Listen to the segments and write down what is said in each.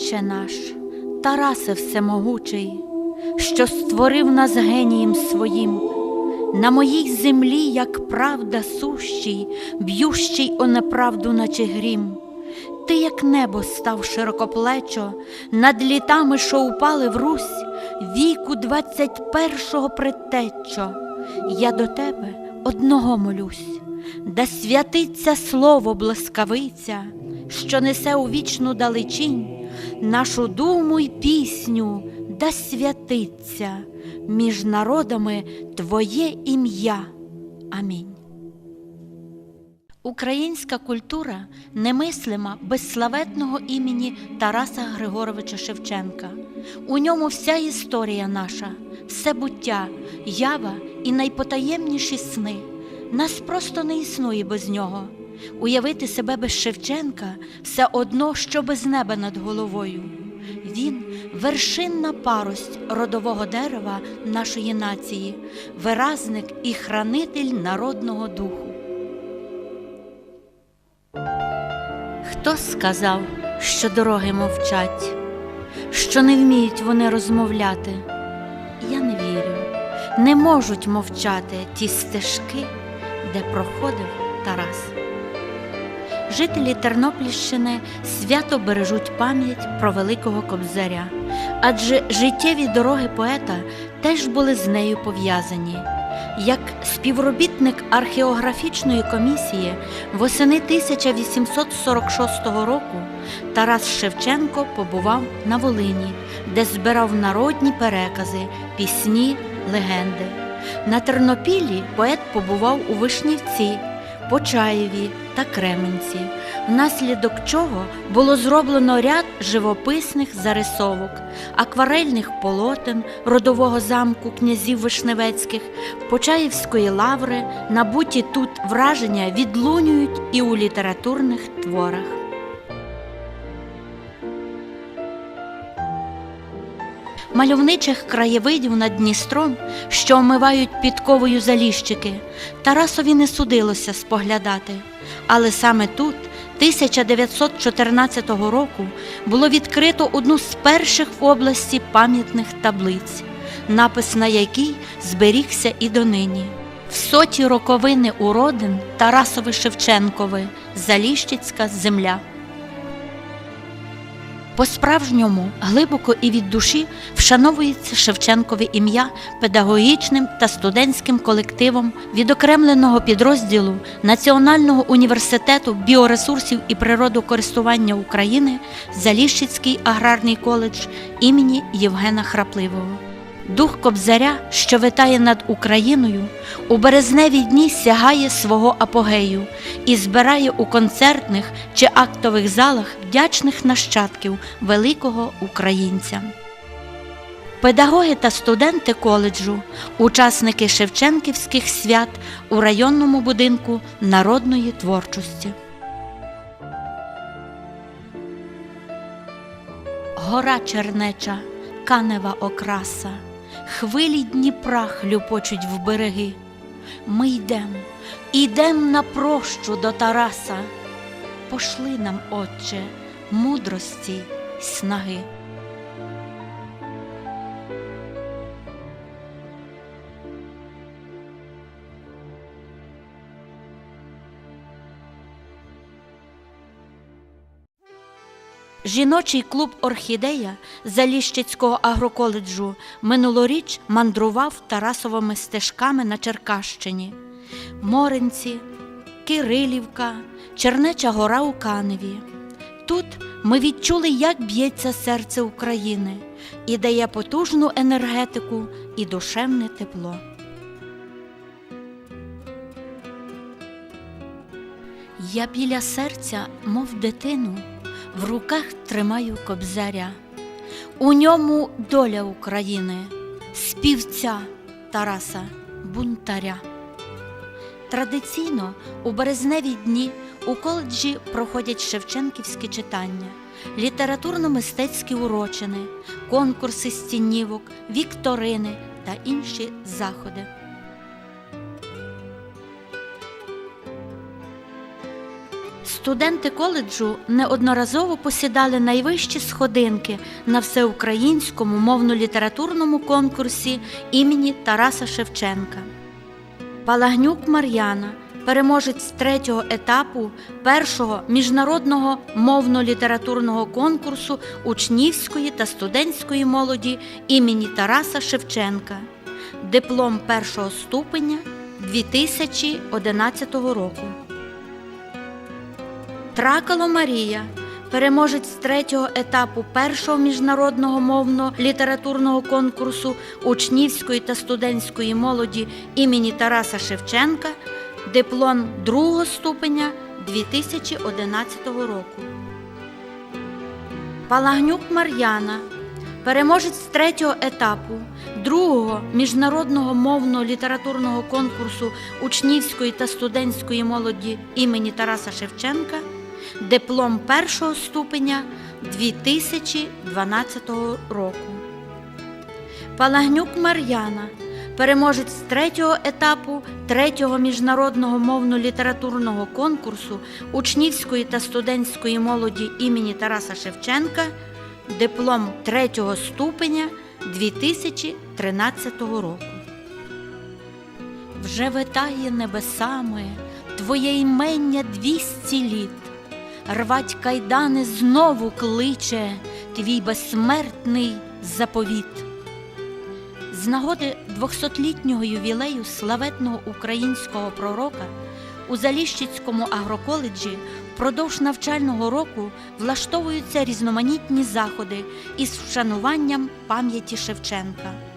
Отче наш, Тарасе Всемогучий, що створив нас генієм своїм, на моїй землі, як правда сущий, б'ющий о неправду, наче грім. Ти, як небо, став широкоплечо, над літами, що упали в Русь, віку двадцять першого предтечо, я до тебе одного молюсь, да святиться слово блискавиця, що несе у вічну далечінь, нашу думу й пісню, да святиться між народами Твоє ім'я. Амінь. Українська культура немислима без славетного імені Тараса Григоровича Шевченка. У ньому вся історія наша, все буття, ява і найпотаємніші сни. Нас просто не існує без нього. Уявити себе без Шевченка все одно, що без неба над головою. Він вершинна парость родового дерева нашої нації, виразник і хранитель народного духу. Хто сказав, що дороги мовчать, що не вміють вони розмовляти? Я не вірю, не можуть мовчати ті стежки, де проходив Тарас. Жителі Тернопільщини свято бережуть пам'ять про Великого Кобзаря, адже життєві дороги поета теж були з нею пов'язані. Як співробітник археографічної комісії восени 1846 року Тарас Шевченко побував на Волині, де збирав народні перекази, пісні, легенди. На Тернопіллі поет побував у Вишнівці, Почаєві та Кременці, внаслідок чого було зроблено ряд живописних зарисовок, акварельних полотен родового замку князів Вишневецьких, Почаївської лаври, набуті тут враження відлунюють і у літературних творах. Мальовничих краєвидів над Дністром, що омивають підковою заліщики, Тарасові не судилося споглядати. Але саме тут, 1914 року, було відкрито одну з перших в області пам'ятних таблиць, напис на якій зберігся і донині. В соті роковини уродин Тарасови Шевченкови Заліщицька земля. По-справжньому глибоко і від душі вшановується Шевченкове ім'я педагогічним та студентським колективом відокремленого підрозділу Національного університету біоресурсів і природокористування України Заліщицький аграрний коледж імені Євгена Храпливого. Дух Кобзаря, що витає над Україною, у березневі дні сягає свого апогею і збирає у концертних чи актових залах вдячних нащадків великого українця. Педагоги та студенти коледжу, учасники Шевченківських свят у районному будинку народної творчості. Гора Чернеча, канева окраса, хвилі Дніпра хлюпочуть в береги. Ми йдем, ідем на прощу до Тараса. Пошли нам, Отче, мудрості й снаги. Жіночий клуб Орхідея Заліщицького агроколеджу минулоріч мандрував Тарасовими стежками на Черкащині. Моринці, Кирилівка, Чернеча гора у Каневі. Тут ми відчули, як б'ється серце України і дає потужну енергетику і душевне тепло. Я біля серця, мов дитину, в руках тримаю кобзаря. У ньому доля України, співця Тараса Бунтаря. Традиційно у березневі дні у коледжі проходять шевченківські читання, літературно-мистецькі урочини, конкурси стінівок, вікторини та інші заходи. Студенти коледжу неодноразово посідали найвищі сходинки на всеукраїнському мовно-літературному конкурсі імені Тараса Шевченка. Палагнюк Мар'яна, переможець третього етапу першого міжнародного мовно-літературного конкурсу учнівської та студентської молоді імені Тараса Шевченка, диплом першого ступеня 2011 року. Тракало Марія, переможець третього етапу першого міжнародного мовно-літературного конкурсу учнівської та студентської молоді імені Тараса Шевченка, диплом другого ступеня 2011 року. Палагнюк Мар'яна, переможець третього етапу другого міжнародного мовно-літературного конкурсу учнівської та студентської молоді імені Тараса Шевченка, диплом першого ступеня 2012 року. Палагнюк Мар'яна, переможець третього етапу третього міжнародного мовно-літературного конкурсу учнівської та студентської молоді імені Тараса Шевченка, диплом третього ступеня 2013 року. Вже витає небесами твоє імення двісті літ, рвать кайдани знову кличе твій безсмертний заповіт. З нагоди 200-літнього ювілею славетного українського пророка у Заліщицькому агроколеджі впродовж навчального року влаштовуються різноманітні заходи із вшануванням пам'яті Шевченка.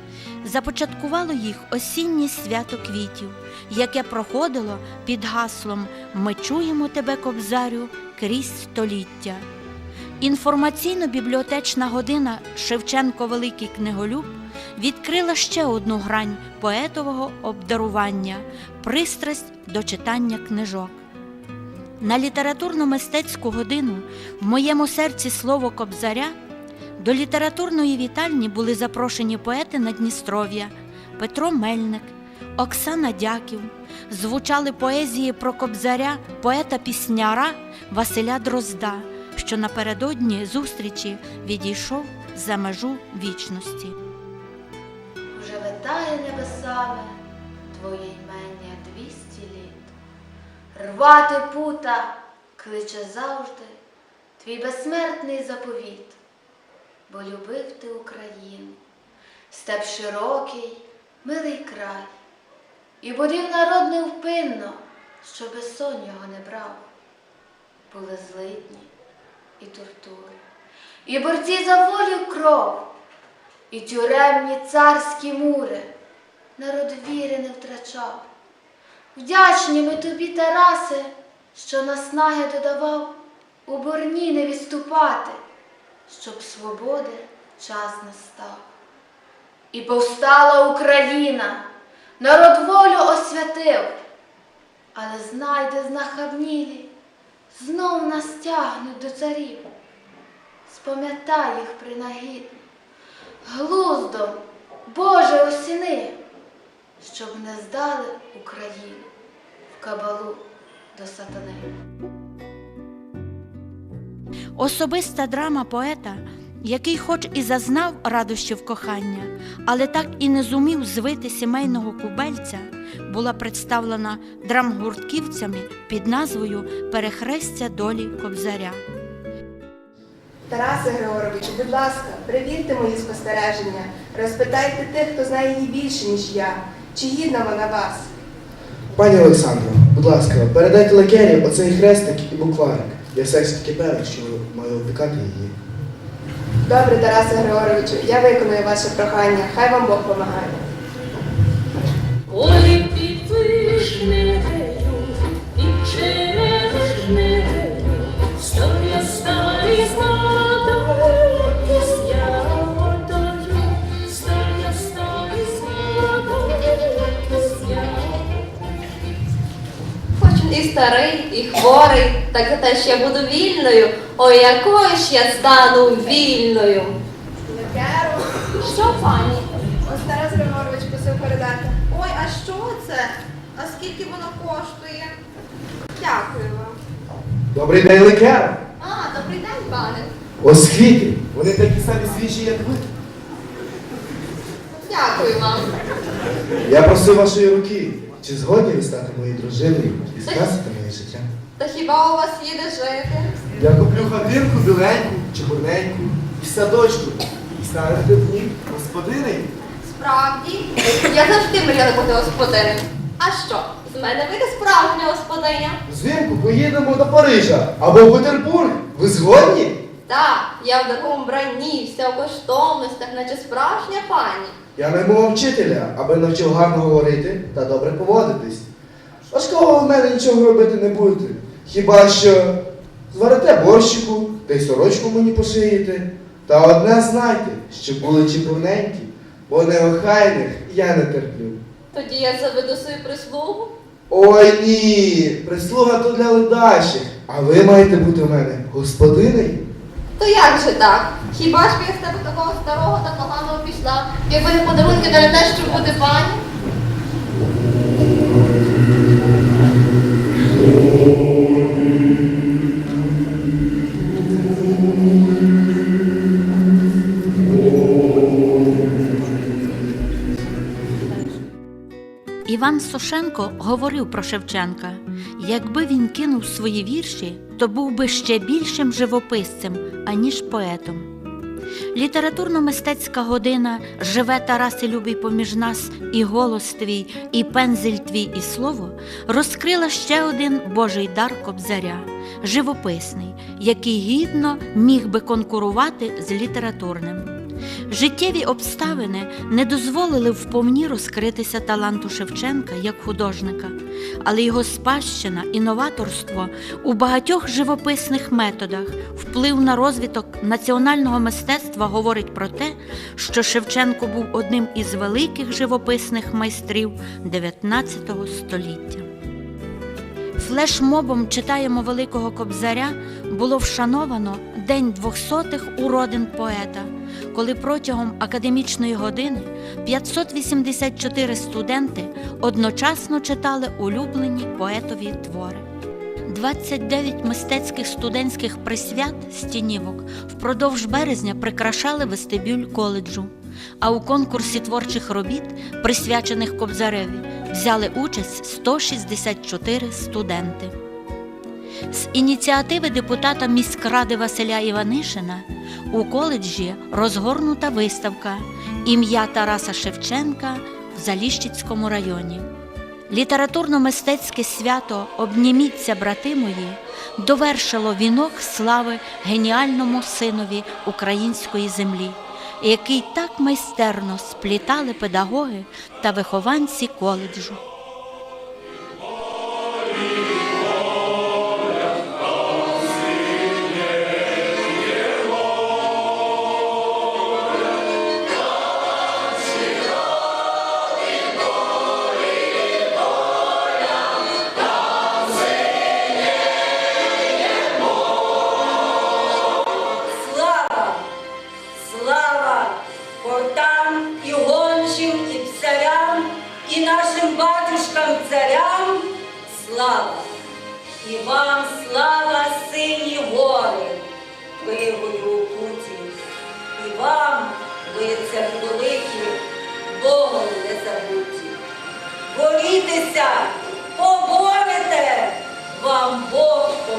Започаткувало їх осіннє свято квітів, яке проходило під гаслом Ми чуємо тебе, Кобзарю, крізь століття. Інформаційно-бібліотечна година Шевченко Великий книголюб відкрила ще одну грань поетового обдарування пристрасть до читання книжок. На літературно-мистецьку годину в моєму серці слово Кобзаря до літературної вітальні були запрошені поети Надністров'я Петро Мельник, Оксана Дяків. Звучали поезії про Кобзаря, поета-пісняра Василя Дрозда, що напередодні зустрічі відійшов за межу вічності. Уже летає небесами твоє ймення двісті літ. Рвати пута кличе завжди твій безсмертний заповіт, бо любив ти Україну, степ широкий, милий край, і будив народ невпинно, що без сон його не брав. Були злидні і тортури, і борці за волю кров. І тюремні царські мури народ віри не втрачав. Вдячні ми тобі, Тарасе, що наснаги додавав у борні не відступати, щоб свободи час настав. І повстала Україна, народ волю освятив, але знайде знахабнілі, знов нас тягнуть до царів. Спам'ятай їх принагідно глуздом, Боже осіни, щоб не здали Україну в кабалу до сатани. Особиста драма поета, який хоч і зазнав радощів кохання, але так і не зумів звити сімейного кубельця, була представлена драмгуртківцями під назвою Перехрестя долі Кобзаря. Тарасе Григоровичу, будь ласка, перевірте мої спостереження, розпитайте тих, хто знає її більше, ніж я. Чи гідна вона вас? Пані Олександро, будь ласка, передайте лакері оцей хрестик і букварик. Я все ж таки певен, що маю опікати її. Добре, Тарасе Григоровичу, я виконую ваше прохання. Хай вам Бог помагає. Ой, під вишнею, під черешнею, стоя старий знаток, і старий, і хворий, так зате ж я буду вільною. Ой, якою ж я стану вільною. Лекеру, Що, пані? ось Тарас Григорович просив передати. Ой, а що це? А скільки воно коштує? Дякую вам. Добрий день, лекар! А, добрий день, пане. Ось квіти. Вони такі самі свіжі, як ви. Дякую вам. Я просив вашої руки. Чи згодні ви стати моєю дружиною і скрасити моє життя? Та хіба у вас є де жити? Я куплю хатинку біленьку, чебурненьку, і садочку, і станете в ній господинею. Справді, я завжди мріяла бути господинем. А що, з мене вийде справжня господиня? Взимку поїдемо до Парижа або в Петербург. Ви згодні? Так, я в такому вбранні, вся в коштовностях, наче справжня пані. Я найму вчителя, аби навчив гарно говорити та добре поводитись. Важкого в мене нічого робити не будете. Хіба що зварите борщику та й сорочку мені пошиєте. Та одне знайте, що були чіпурненькі, бо неохайних я не терплю. Тоді я заведу свою прислугу. Ой ні, прислуга то для ледащих, а ви маєте бути в мене господинею. То як же так? Хіба ж я з тебе такого старого та поганого пішла, якби не подарунки не те, щоб бути пані? Іван Сошенко говорив про Шевченка: якби він кинув свої вірші, то був би ще більшим живописцем, аніж поетом. Літературно-мистецька година живе Тараси любий поміж нас, і голос твій, і пензель твій, і слово розкрила ще один Божий дар кобзаря, живописний, який гідно міг би конкурувати з літературним. Життєві обставини не дозволили вповні розкритися таланту Шевченка як художника, але його спадщина і новаторство у багатьох живописних методах, вплив на розвиток національного мистецтва говорить про те, що Шевченко був одним із великих живописних майстрів 19 століття. Флешмобом читаємо Великого Кобзаря було вшановано День двохсотих уродин поета, коли протягом академічної години 584 студенти одночасно читали улюблені поетові твори. 29 мистецьких студентських присвят стінівок впродовж березня прикрашали вестибюль коледжу. А у конкурсі творчих робіт, присвячених Кобзареві, взяли участь 164 студенти. З ініціативи депутата міськради Василя Іванишина у коледжі розгорнута виставка Ім'я Тараса Шевченка в Заліщицькому районі. Літературно-мистецьке свято Обніміться, брати мої довершило вінок слави геніальному синові української землі, який так майстерно сплітали педагоги та вихованці коледжу.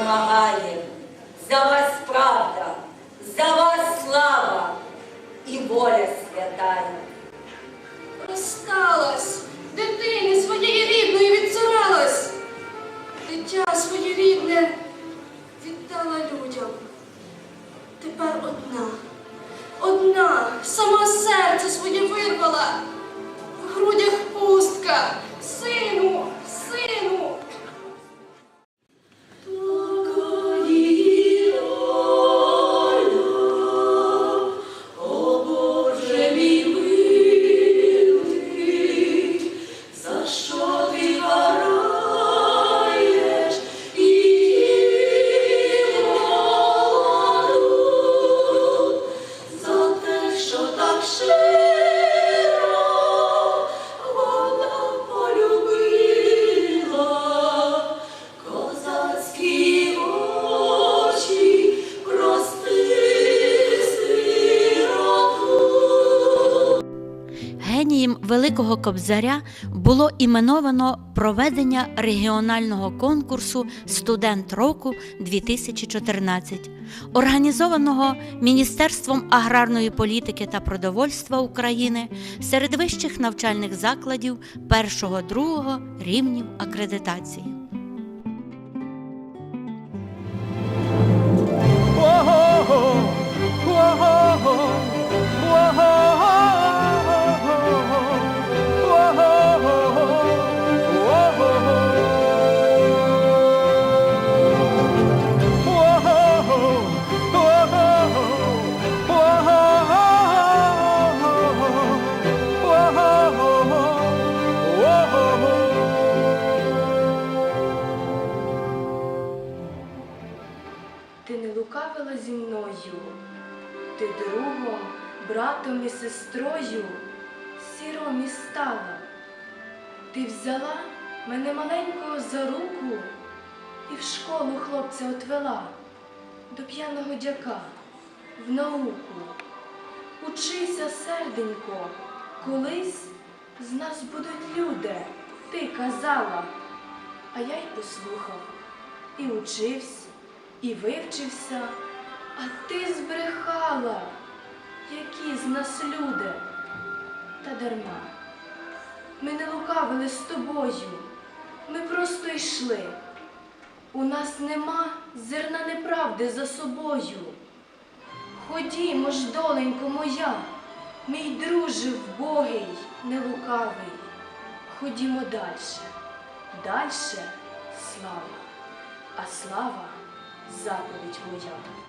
Помагає. За вас правда, за вас слава і воля святая. Розсталась, дитини своєї рідної відцуралась, дитя своє рідне віддала людям. Тепер одна, одна, сама серце своє вирвала, в грудях пустка, сину, сину. Кобзаря було іменовано проведення регіонального конкурсу Студент року 2014, організованого Міністерством аграрної політики та продовольства України серед вищих навчальних закладів першого-другого рівнів акредитації. Братом і сестрою сіром і стала. Ти взяла мене маленького за руку і в школу хлопця отвела до п'яного дяка в науку. Учися, серденько, колись з нас будуть люди, ти казала, а я й послухав і учився, і вивчився, а ти збрехала, які з нас люди. Та дарма. Ми не лукавили з тобою, ми просто йшли. У нас нема зерна неправди за собою. Ходімо ж, доленько моя, мій друже вбогий, не лукавий. Ходімо дальше, дальше слава, а слава заповідь моя.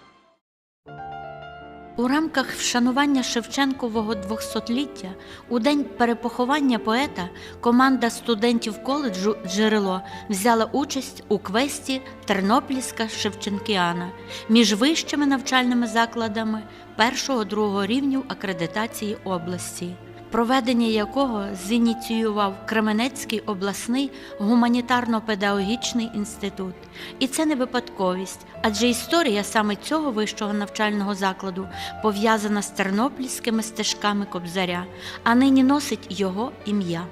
У рамках вшанування Шевченкового 200-ліття у день перепоховання поета команда студентів коледжу Джерело взяла участь у квесті Тернопільська Шевченкіана між вищими навчальними закладами першого-другого рівнів акредитації області. Проведення якого зініціював Кременецький обласний гуманітарно-педагогічний інститут. І це не випадковість, адже історія саме цього вищого навчального закладу пов'язана з тернопільськими стежками Кобзаря, а нині носить його ім'я.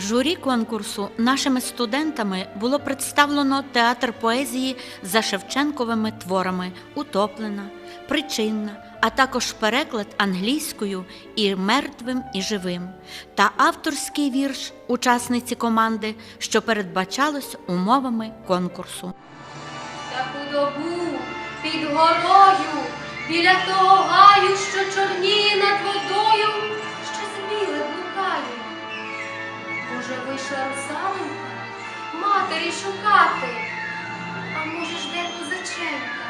Журі конкурсу нашими студентами було представлено театр поезії за Шевченковими творами Утоплена, Причинна, а також переклад англійською і мертвим і живим та авторський вірш учасниці команди, що передбачалось умовами конкурсу. Таку добу під горою, біля того гаю, що чорніє над водою, Може, вийшла русалонька матері шукати, а може ж де козаченька,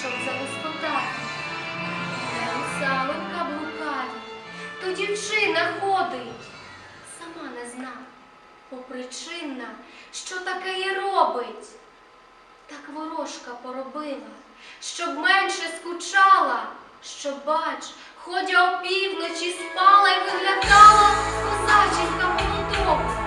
щоб залоскотати. Де русалонька блукає, то дівчина ходить, сама не зна, попричинна, що таке їй робить. Так ворожка поробила, щоб менше скучала, щоб, бач, ходя опівночі спала й виглядала козаченька молодого,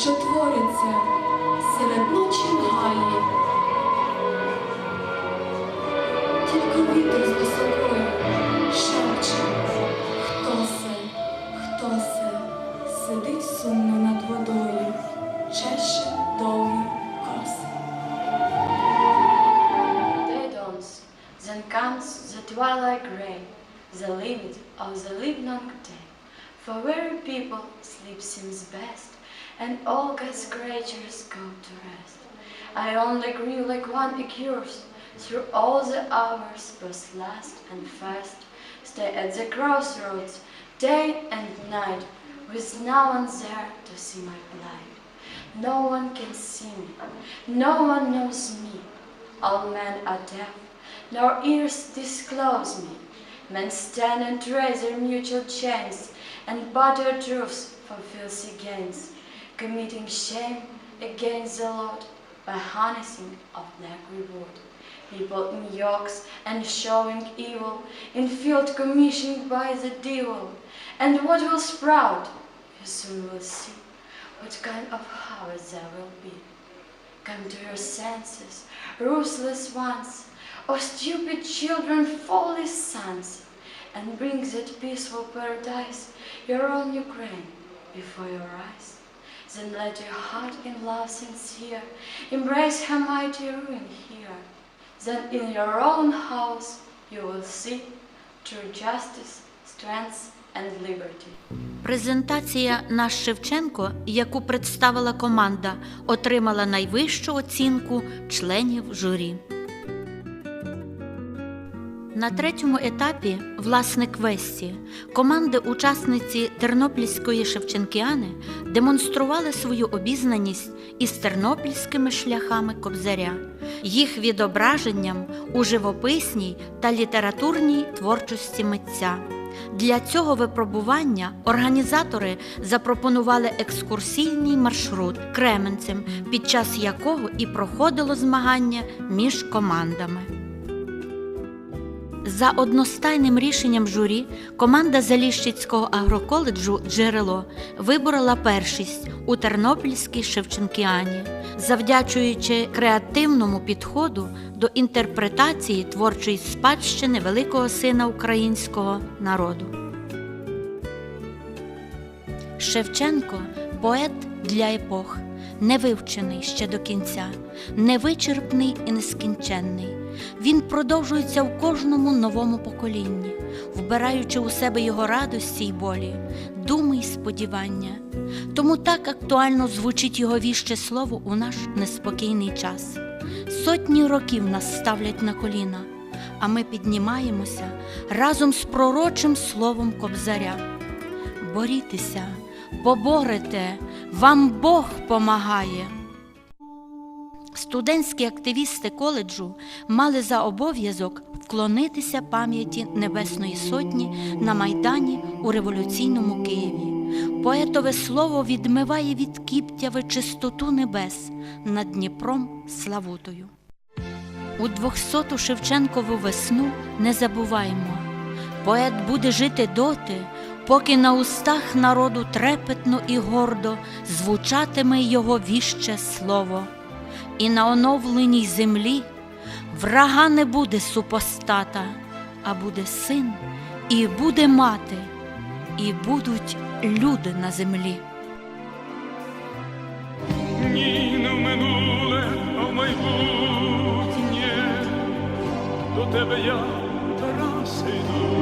що твориться серед ночі в гаї. Тільки вітер з високою шепче, хто се, хто се сидить сумно над водою, чеше довгі коси. Day dawns, then comes the twilight gray, the limit of the livelong day, for weary people sleep seems best. And all God's creatures go to rest. I only grieve like one accused, through all the hours, both last and first. Stay at the crossroads, day and night, with no one there to see my plight. No one can see me, no one knows me. All men are deaf, nor ears disclose me. Men stand and trace their mutual chains, and barter truths for filthy gains, committing shame against the Lord by harnessing of black reward. People in yokes and showing evil, in field commissioned by the devil. And what will sprout? You soon will see what kind of harvest there will be. Come to your senses, ruthless ones, O stupid children, folly sons, and bring that peaceful paradise, your own Ukraine, before your eyes. Then let your heart in love sincere embrace her mighty ruin here. Then in your own house you will see true justice, strength, and liberty. Презентація «Наш Шевченко», яку представила команда, отримала найвищу оцінку членів журі. На третьому етапі власне квесті команди-учасниці Тернопільської Шевченкіани демонстрували свою обізнаність із тернопільськими шляхами кобзаря, їх відображенням у живописній та літературній творчості митця. Для цього випробування організатори запропонували екскурсійний маршрут Кременцем, під час якого і проходило змагання між командами. За одностайним рішенням журі команда Заліщицького агроколеджу Джерело виборола першість у Тернопільській Шевченкіані, завдячуючи креативному підходу до інтерпретації творчої спадщини великого сина українського народу. Шевченко поет для епох, невивчений ще до кінця, невичерпний і нескінченний. Він продовжується в кожному новому поколінні, вбираючи у себе його радості й болі, думи й сподівання. Тому так актуально звучить його віще слово у наш неспокійний час. Сотні років нас ставлять на коліна, а ми піднімаємося разом з пророчим словом Кобзаря. Борітеся, поборете, вам Бог помагає. Студентські активісти коледжу мали за обов'язок вклонитися пам'яті Небесної Сотні на Майдані у революційному Києві. Поетове слово відмиває від кіптяви чистоту небес над Дніпром Славутою. У 200-ту Шевченкову весну не забуваємо. Поет буде жити доти, поки на устах народу трепетно і гордо звучатиме його віще слово. І на оновленій землі врага не буде супостата, а буде син, і буде мати, і будуть люди на землі. Ні, не в минуле, а в майбутнє. До тебе я, Тарасе, йду.